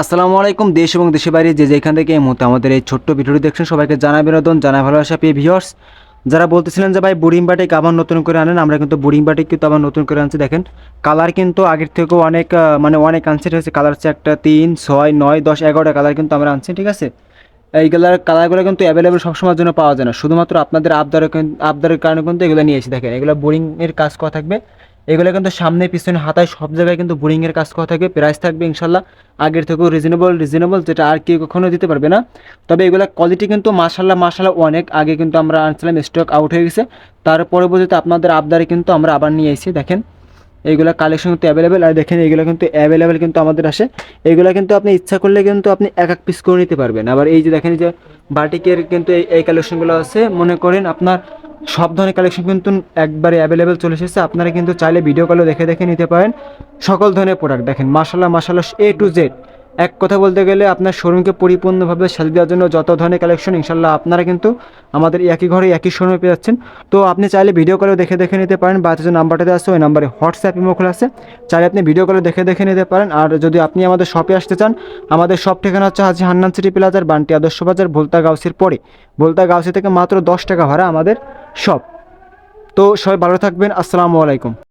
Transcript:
আসসালামু আলাইকুম, দেশ এবং দেশের বাইরে যে যেখান থেকে এই মুহূর্তে আমাদের এই ছোট্ট ভিডিওটি দেখছেন, সবাইকে জানা বিনোদন জানা ভালোবাসা পেয়ে ভিওর্স যারা বলতেছিলেন যে, ভাই বুড়িং বাটিক আবার নতুন করে আনেন, আমরা কিন্তু বোরিং বাটিক কিন্তু আবার নতুন করে আনছি। দেখেন কালার কিন্তু আগের থেকেও অনেক মানে অনেক আনসেট হয়েছে। কালার হচ্ছে একটা তিন, ছয়, নয়, দশ, এগারোটা কালার কিন্তু আমরা আনছি, ঠিক আছে? এই কালার কালারগুলো কিন্তু অ্যাভেলেবেল সবসময়ের জন্য পাওয়া যায় না। শুধুমাত্র আপনাদের আবদারের আবদারের কারণে কিন্তু এগুলো নিয়ে এসে দেখেন। এগুলো বোরিংয়ের কাজ করা থাকবে। এগুলো কিন্তু সামনে, পিছনে, হাতায় সব জায়গায় কিন্তু বোরিংয়ের কাজ করা থাকবে। প্রাইস থাকবে ইনশাল্লাহ। আগের থেকেও রিজনেবল রিজনেবল যেটা আর কেউ কখনো দিতে পারবে না। তবে এগুলো কোয়ালিটি কিন্তু মাসাল্লাহ মাসাল্লাহ অনেক। আগে কিন্তু আমরা আনছিলাম স্টক আউট হয়ে গেছে। তার পরবর্তীতে আপনাদের আবদারে কিন্তু আমরা আবার নিয়ে এসেছি দেখেন। এইগুলো কালেকশন কিন্তু অ্যাভেলেবেল আর দেখেন এইগুলো কিন্তু অ্যাভেলেবেল কিন্তু আমাদের আসে। এইগুলো কিন্তু আপনি ইচ্ছা করলে কিন্তু আপনি এক এক পিস করে নিতে পারবেন। আবার এই যে দেখেন যে বাটিকের কিন্তু এই এই কালেকশনগুলো আছে, মনে করেন আপনার সব ধরনের কালেকশন কিন্তু একবারে অ্যাভেলেবেল চলে এসেছে। আপনারা কিন্তু চাইলে ভিডিও কলে দেখে দেখে নিতে পারেন। সকল ধরনের প্রোডাক্ট দেখেন মাসাল্লাহ মাসাল্লাহ এ টু জেড এক কথা বলতে গেলে আপনার শোরুমকে পরিপূর্ণভাবে সাজিয়ে দেওয়ার জন্য যত ধরনের কালেকশন ইনশাল্লাহ আপনারা কিন্তু আমাদের একই ঘরে একই শোরুমে পেয়ে যাচ্ছেন। তো আপনি চাইলে ভিডিও কলেও দেখে দেখে নিতে পারেন বা যে নাম্বারটা দেওয়া আছে, ওই নাম্বারে হোয়াটসঅ্যাপ ইমো খোলা আছে। চাইলে আপনি ভিডিও কলে দেখে দেখে নিতে পারেন। আর যদি আপনি আমাদের শপে আসতে চান, আমাদের শপ ঠিকানা হচ্ছে হাজি হান্নান সিটি প্লাজার বান্টি আদর্শ বাজার, ভোলতা গাউসির পরে। ভোলতা গাউসি থেকে মাত্র দশ টাকা ভাড়া আমাদের শপ তো সবাই ভালো থাকবেন। আসসালামু আলাইকুম।